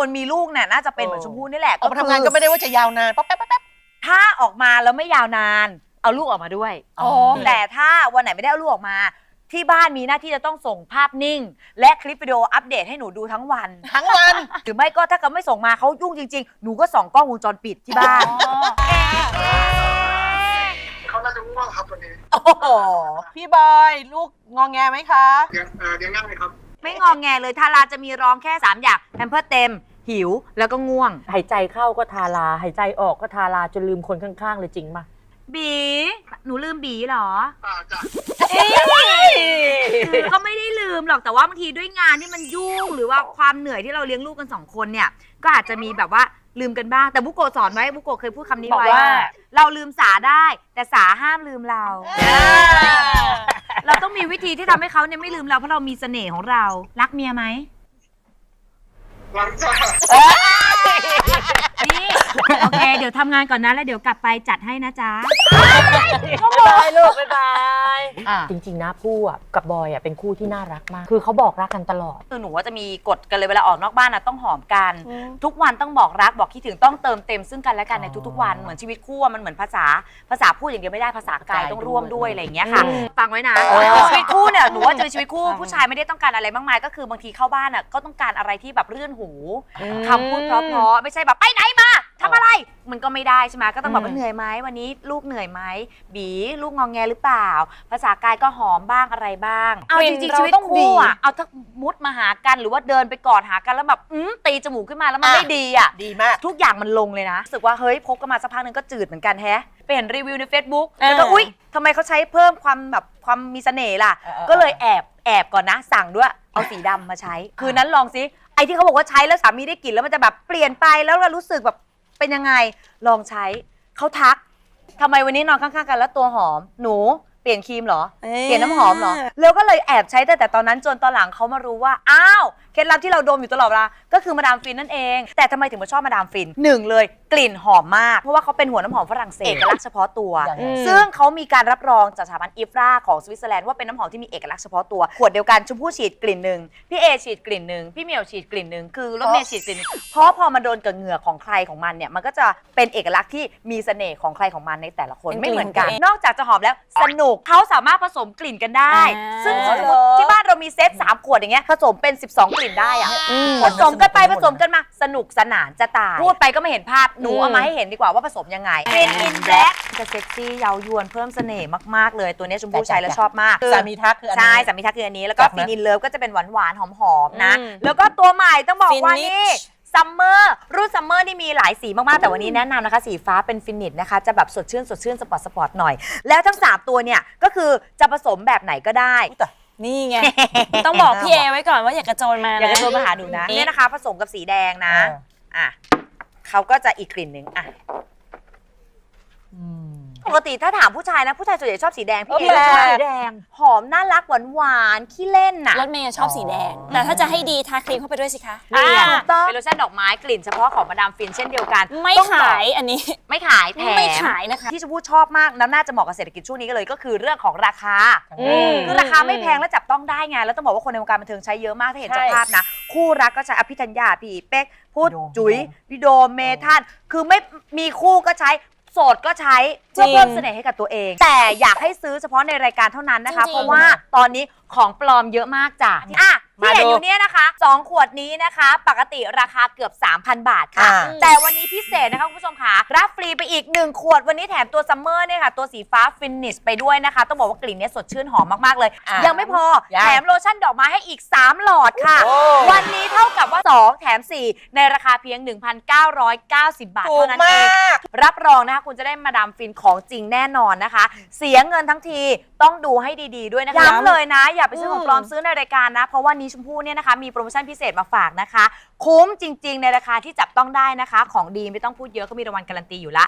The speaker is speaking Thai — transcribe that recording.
คนมีลูกเนี่ยน่าจะเป็นเหมือนชมพู่นี่แหละออกมาทำงานก็ไม่ได้ว่าจะยาวนานป๊อปแป๊บป๊อปแป๊บถ้าออกมาแล้วไม่ยาวนานเอาลูกออกมาด้วยอ๋อแต่ถ้าวันไหนไม่ได้เอาลูกออกมา ที่บ้านมีหน้าที่จะต้องส่งภาพนิ่ง และคลิปวิดีโออัปเดตให้หนูดูทั้งวัน ทั้งวันหรือไม่ก็ถ้าเกิดไม่ส่งมาเขายุ่งจริง ๆ หนูก็ส่องกล้องวงจรปิดที่บ้านเขาน่าจะง่วงครับวันนี้โอ้โหพี่บอยลูกงองแงไหมคะเลี้ยงเอ่อเลี้ยงง่ายไหมครับ ไม่งองแงเลยทาราจะมีร้องแค่ 3 อย่างแพมเพิร์สเต็ม หิวแล้วก็ง่วง หายใจเข้าก็ทาราหายใจออกก็ทาราจนลืมคนข้างๆเลยจริงปะบีหนูลืมบีเหรออ่าจ้ะคือก็ไม่ได้ลืมหรอกแต่ว่าบางทีด้วยงานที่มันยุ่งหรือว่าความเหนื่อยที่เราเลี้ยงลูกกันสองคนเนี่ย ก็อาจจะมีแบบว่าลืมกันบ้าง แต่บุโกะสอนไว้บุโกะเคยพูดคำนี้บอกไว้ ว่า เราลืมสาได้ แต่สาห้ามลืมเรา เราต้องมีวิธีที่ทำให้เขาเนี่ยไม่ลืมเราเพราะเรามีเสน่ห์ของเรา รักเมียไหม หลังจาก ยวทำงานก่อนนะ แล้วเดี๋ยวกลับไปจัดให้นะจ๊ะ บายลูกบายบายอ่าจริงๆนะผู้อะกับบอยอะเป็นคู่ที่น่ารักมาก คือเขาบอกรักกันตลอด คือหนูว่าจะมีกฎกันเลยเวลาออกนอกบ้านนะต้องหอมกัน ทุกวันต้องบอกรักบอกคิดถึงต้องเติมเต็มซึ่งกันและกันในทุกๆวันเหมือนชีวิตคู่อะมันเหมือนภาษา ภาษาพูดอย่างเดียวไม่ได้ภาษากายต้องร่วมด้วยอะไรอย่างเงี้ยค่ะอืมฟังไว้นะเออชีวิตคู่เนี่ยหนูว่าจะเป็นชีวิตคู่ผู้ชายไม่ได้ต้องการอะไรมากมาย ก็คือบางทีเข้าบ้านอะก็ต้องการอะไรที่แบบเรื่อนหูคำพูดเพราะๆไม่ใช่แบบไปไหนมา ทำอะไรมันก็ไม่ได้ใช่ไหมก็ต้องแบบว่าเหนื่อยไหมวันนี้ลูกเหนื่อยไหมบีลูกงองแงหรือเปล่า ภาษากายก็หอมบ้างอะไรบ้าง เอาจริงๆชีวิตคู่อะเอาถ้ามุดมาหากันหรือว่าเดินไปกอดหากันแล้วแบบอื้อตีจมูกขึ้นมาแล้วมันไม่ดีอะดีมาก ทุกอย่างมันลงเลยนะรู้สึกว่าเฮ้ยพบกันมาสักพักหนึ่งก็จืดเหมือนกันแฮะไปเห็นรีวิวใน Facebook เออแล้วก็อุ๊ยทำไมเขาใช้เพิ่มความแบบความมีเสน่ห์ล่ะเออเออก็เลยแอบแอบก่อนนะ สั่งด้วยเอาสีดำมาใช้ คืนนั้นลองซิไอ้ที่เขาบอกว่าใช้แล้วสามีได้กลิ่นแล้วมันจะแบบเปลี่ยนไปแล้วเรารู้สึกแบบ เป็นยังไงลองใช้เขาทักทำไมวันนี้นอนข้างๆกันแล้วตัวหอม หนูเปลี่ยนครีมเหรอเปลี่ยนน้ำหอมเหรอ แล้วก็เลยแอบใช้แต่แต่ตอนนั้นจนตอนหลังเขามารู้ว่า อ้าว เคล็ดลับที่เราดมอยู่ตลอดเวลา ก็คือมาดามฟินนั่นเอง แต่ทำไมถึงมาชอบมาดามฟินหนึ่งเลย กลิ่นหอมมาก เพราะว่าเขาเป็นหัวน้ำหอมฝรั่งเศสเอกลักษณ์เฉพาะตัวอย่างนั้นซึ่งเขามีการรับรองจากสถาบันอิฟราของสวิตเซอร์แลนด์ว่าเป็นน้ำหอมที่มีเอกลักษณ์เฉพาะตัว ขวดเดียวกันชมพู่ฉีดกลิ่นหนึ่งพี่เอฉีดกลิ่นหนึ่งพี่เหมียวฉีดกลิ่นหนึ่งคือรถเมย์ฉีดกลิ่นหนึ่งเพราะพอมาโดนกับเหงื่อของใครของมันเนี่ยมันก็จะเป็นเอกลักษณ์ที่มีเสน่ห์ของใครของมันในแต่ละคนเป็นไม่เหมือนกันกลิ่นของตัวเองนอกจากจะหอมแล้วสนุกเขาสามารถผสมกลิ่นกันได้ อ่า ซึ่งสมมติที่บ้านเรามีเซต3ข วดอย่างเงี้ยผสมเป็น 12 กลิ่นได้อะผสมกันไปผสมกันมาสนุกสนานจะตายพูดไปก็ไม่เห็นภาพหนูเอามาให้เห็นดีกว่าว่าผสมยังไงกลิ่นอินแบล็กจะเซ็กซี่เย้ายวนเพิ่มเสน่ห์มากๆเลยตัวเนี้ยชมพู่ใช้แล้วชอบมากสามีทักคืออันนี้ใช่สามีทักคืออันนี้แล้วก็จากนั้ฟินนินเลิฟก็จะเป็นหวานหวานๆหอมๆนะอืมแล้วก็ตัวใหม่ต้องบอกว่า Finish นี่ซัมเมอร์รุ่นซัมเมอร์นี่มีหลายสีมาก ๆ แต่วันนี้แนะนำนะคะ สีฟ้าเป็นฟินิชนะคะ จะแบบสดชื่น สดชื่น สปอร์ตสปอร์ตหน่อย แล้วทั้ง 3 ตัวเนี่ย ก็คือจะผสมแบบไหนก็ได้ นี่ไง ต้องบอกพี่เอไว้ก่อนว่าอย่ากระโจนมาอยากนะจะโทรมาหาหนูนะเนี่ยนะคะ ผสมกับสีแดงนะเอออะเขาก็จะอีกกลิ่นหนึ่งอะอืม ปกติถ้าถามผู้ชายนะ ผู้ชายส่วนใหญ่ชอบสีแดง พี่เออเอชอบแปลกสีแดง หอมน่ารักหวานหวานๆขี้เล่นน่ะรถเมย์ชอบสีแดง แต่ถ้าจะให้ดีทาครีมเข้าไปด้วยสิคะอ่าถูกต้องเป็นโลชั่นดอกไม้กลิ่นเฉพาะของมาดามฟินเช่นเดียวกัน ไม่ต้องบอกขายอันนี้ ไม่ขายแถมไม่ขายนะคะ ที่ชมพู่ชอบมากแล้วน่าจะเหมาะกับเศรษฐกิจช่วงนี้ก็เลยก็คือเรื่องของราคาอืมคือราคาไม่แพงและจับต้องได้ไง แล้วต้องบอกว่าคนในวงการบันเทิงใช้เยอะมากถ้าเห็นใช่จากภาพนะ คู่รักก็ใช้อภิธัญญาพี่เป๊กพุทธพี่โดมจุ๋ยพี่โดมเมทันคือไม่มีคู่ก็ใช้ โสดก็ใช้เพื่อจริงเพิ่มเสน่ห์ให้กับตัวเอง แต่อยากให้ซื้อเฉพาะในรายการเท่านั้นนะคะ จริงๆ เพราะว่าตอนนี้ของปลอมเยอะมากจ้ะอะ ที่เห็นอยู่เนี่ยนะคะสองขวดนี้นะคะ ปกติราคาเกือบ 3,000 บาทค่ะ อ่า แต่วันนี้พิเศษนะคะคุณผู้ชมค่ะ รับฟรีไปอีก 1 ขวดวันนี้แถมตัวซัมเมอร์เนี่ยค่ะ ตัวสีฟ้าฟินิชไปด้วยนะคะ ต้องบอกว่ากลิ่นเนี้ยสดชื่นหอมมาก ๆ เลย อะยังไม่พอ ยังแถมโลชั่นดอกไม้ให้อีก 3 หลอดค่ะ โอ้ วันนี้เท่ากับว่า 2 แถม 4 ในราคาเพียง 1,990 บาทถูเท่ากนั้นมาเอง ก รับรองนะคะคุณจะได้มาดามฟินของจริงแน่นอนนะคะ เสียเงินทั้งทีต้องดูให้ดีๆด้วยนะคะย้ำย้ำเลยนะ อย่าไปซื้อของปลอมซื้อในรายการนะ เพราะว่านี้ชมพู่เนี่ยนะคะมีโปรโมชั่นพิเศษมาฝากนะคะ คุ้มจริง ๆ ในราคาที่จับต้องได้นะคะ ของดีไม่ต้องพูดเยอะก็มีรางวัลการันตีอยู่ละ